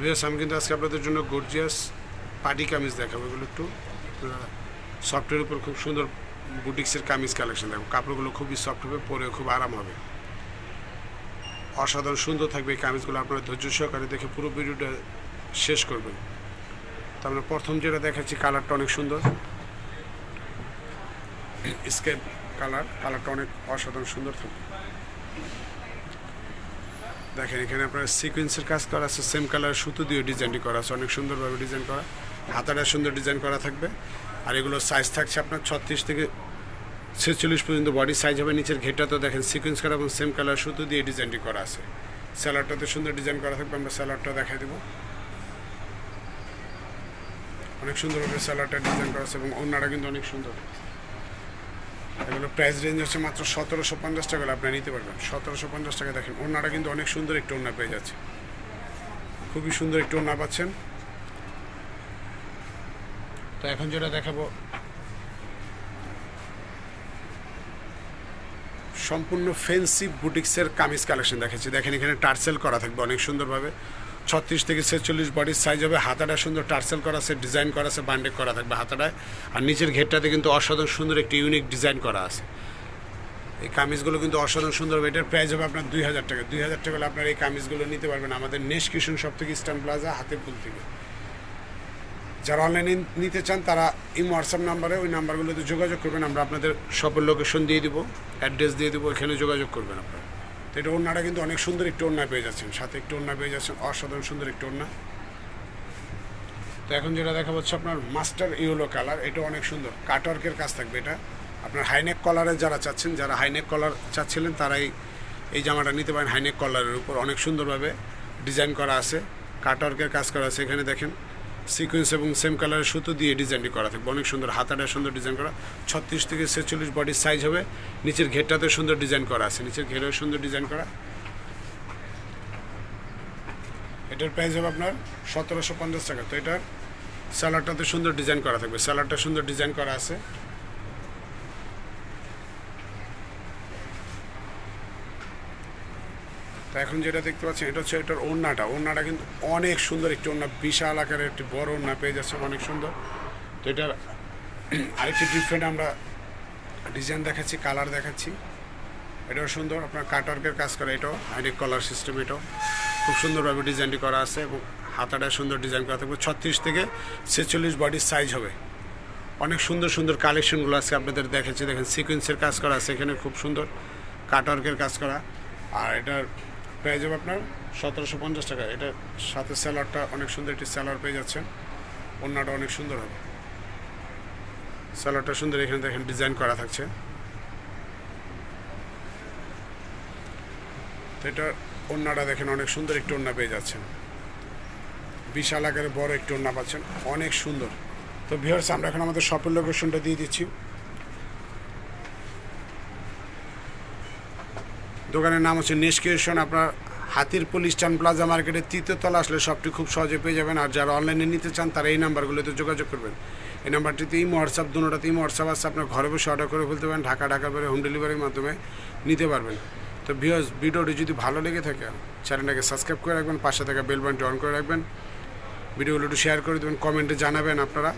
বিয়াস আমি কিন্তু আজকে আপনাদের জন্য গর্জিয়াস পার্টি কামিজ দেখাবো। এগুলো একটু সফটের উপর খুব সুন্দর বুটিক্সের কামিজ কালেকশন দেখো কাপড়গুলো খুবই সফট হবে পরে খুব আরাম হবে। অসাধারণ সুন্দর থাকবে এই কামিজগুলো, আপনারা ধৈর্য সহকারে দেখে পুরো ভিডিওটা শেষ করবেন। তো আমরা প্রথম যেটা দেখাচ্ছি কালারটা অনেক সুন্দর। স্কেপ কালার কালারটা অনেক অসাধারণ সুন্দর থাকবে। দেখেন, এখানে আপনার সিকোয়েন্সের কাজ করা আছে সেম কালার সুতো দিয়ে ডিজাইনটি করা আছে, অনেক সুন্দরভাবে ডিজাইন করা। হাতাটা সুন্দর ডিজাইন করা থাকবে। আর এগুলো সাইজ থাকছে আপনার ছত্রিশ থেকে ছেচল্লিশ পর্যন্ত বডি সাইজ হবে। নিচের ঘেরটা তো দেখেন সিকোয়েন্স করা এবং সেম কালার সুতো দিয়ে ডিজাইনটি করা আছে। স্যালাডটাতে সুন্দর ডিজাইন করা থাকবে, আমরা স্যালাডটা দেখাই দেবো। অনেক সুন্দরভাবে স্যালাডটা ডিজাইন করা আছে এবং অন্যরা কিন্তু অনেক সুন্দর। এগুলো প্রাইস রেঞ্জ হচ্ছে মাত্র সতেরোশো পঞ্চাশ টাকা আপনি নিতে পারবেন। সতেরোশো পঞ্চাশ টাকা দেখেন ওনারা কিন্তু অনেক সুন্দর একটু ওনা পেয়ে যাচ্ছে। খুবই সুন্দর একটু ওনা পাচ্ছেন। তো এখন যেটা দেখাবো, সম্পূর্ণ ফেন্সি বুটিক্সের কামিজ কালেকশন দেখাচ্ছি। দেখেন এখানে টার্সেল করা থাকবে অনেক সুন্দরভাবে। ছত্রিশ থেকে ছেচল্লিশ বডির সাইজ হবে। হাতাটা সুন্দর টার্সেল করা আছে ডিজাইন করা আছে বান্ডেক করা থাকবে হাতাটায়। আর নিচের ঘেরটাতে কিন্তু অসাধারণ সুন্দর একটি ইউনিক ডিজাইন করা আছে। এই কামিজগুলো কিন্তু অসাধারণ সুন্দর হবে। এটার প্রাইস হবে আপনার দুই হাজার টাকা। দুই হাজার টাকা হলে আপনার এই কামিজগুলো নিতে পারবেন আমাদের নেশ কিশন সব থেকে ইস্টার্ন প্লাজা হাতের পুল থেকে। যারা অনলাইনে নিতে চান তারা এই হোয়াটসঅ্যাপ নাম্বারে ওই নাম্বারগুলোতে যোগাযোগ করবেন। আমরা আপনাদের শপের লোকেশন দিয়ে দিব অ্যাড্রেস দিয়ে দেবো, এখানে যোগাযোগ করবেন আপনারা। তো এটা ওড়নাটা কিন্তু অনেক সুন্দর একটু ওড়না পেয়ে যাচ্ছেন। সাথে একটু ওড়না পেয়ে যাচ্ছেন অসাধারণ সুন্দর একটু ওড়না তো এখন যেটা দেখা হচ্ছে আপনার মাস্টার ইয়েলো কালার এটা অনেক সুন্দর। কাটওয়ার্কের কাজ থাকবে এটা। আপনার হাইনেক কলারের যারা চাচ্ছেন, যারা হাইনেক কলার চাচ্ছিলেন, তারাই এই জামাটা নিতে পারেন হাইনেক কলারের উপর। অনেক সুন্দরভাবে ডিজাইন করা আছে, কাটওয়ার্কের কাজ করা আছে। এখানে দেখেন সিকোয়েন্স এবং সেম কালারের সুতো দিয়ে ডিজাইনটি করা থাকবে। অনেক সুন্দর হাতাটা সুন্দর ডিজাইন করা। ছত্রিশ থেকে ছেচল্লিশ বডির সাইজ হবে। নিচের ঘেরটাতে সুন্দর ডিজাইন করা আছে। নিচের ঘেরেও সুন্দর ডিজাইন করা। এটার প্রাইস হবে আপনার সতেরোশো পঞ্চাশ টাকা। তো এটার স্যালাডটাতে সুন্দর ডিজাইন করা থাকবে। স্যালাডটা সুন্দর ডিজাইন করা আছে। তো এখন যেটা দেখতে পাচ্ছেন, এটা হচ্ছে এটার ওড়নাটা। ওড়নাটা কিন্তু অনেক সুন্দর, একটি ওড়না, বিশাল আকারের একটি বড় ওড়না, পেয়ে যাচ্ছে অনেক সুন্দর। তো এটার আরেকটি ডিফারেন্ট আমরা ডিজাইন দেখাচ্ছি কালার দেখাচ্ছি। এটাও সুন্দর, আপনার কাটওয়ার্কের কাজ করা এটাও হাইনেক কলার সিস্টেম এটাও। খুব সুন্দরভাবে ডিজাইনটি করা আছে এবং হাতাটা সুন্দর ডিজাইন করা থাকবে। ছত্রিশ থেকে ছেচল্লিশ বডির সাইজ হবে। অনেক সুন্দর সুন্দর কালেকশনগুলো আছে আপনাদের দেখাচ্ছি। দেখেন সিকোয়েন্সের কাজ করা আছে, এখানে খুব সুন্দর কাটওয়ার্কের কাজ করা। আর এটার প্রাইস হবে আপনার সতেরোশো পঞ্চাশ টাকা। এটার সাথে স্যালাডটা অনেক সুন্দর একটি স্যালাড পেয়ে যাচ্ছেন। অন্যটা অনেক সুন্দর হবে। স্যালাডটা সুন্দর এখানে দেখেন ডিজাইন করা থাকছে। তো এটা ওড়নাটা দেখেন অনেক সুন্দর একটি ওড়না পেয়ে যাচ্ছেন। বিশাল আকারে বড় একটি ওড়না পাচ্ছেন। অনেক সুন্দর। তো ভিউয়ার্স আমরা এখন আমাদের শপের লোকেশনটা দিয়ে দিচ্ছি। দোকানের নাম হচ্ছে নেস্কিউশন আপনার হাতির পুলিশ ইস্টার্ন প্লাজা মার্কেটের তৃতীয় তলা আসলে সবটি খুব সহজে পেয়ে যাবেন। আর যারা অনলাইনে নিতে চান, তারা এই নাম্বারগুলোতে যোগাযোগ করবেন। এই নাম্বারটিতে ইমো, হোয়াটসঅ্যাপ দুটোটাতে ইমো, হোয়াটসঅ্যাপ আছে। আপনার ঘরে বসে অর্ডার করে ফেলতে পারেন, ঢাকা ঢাকা করে হোম ডেলিভারির মাধ্যমে নিতে পারবেন। তো ভিউয়ার্স ভিডিওটি যদি ভালো লেগে থাকে চ্যানেলটাকে সাবস্ক্রাইব করে রাখবেন, পাশে থাকা বেল অন করে রাখবেন। ভিডিওগুলো একটু শেয়ার করে দেবেন কমেন্টে জানাবেন আপনারা।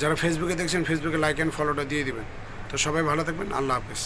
যারা ফেসবুকে দেখছেন ফেসবুকে লাইক অ্যান্ড ফলোটা দিয়ে দিবেন। তো সবাই ভালো থাকবেন, আল্লাহ হাফেজ।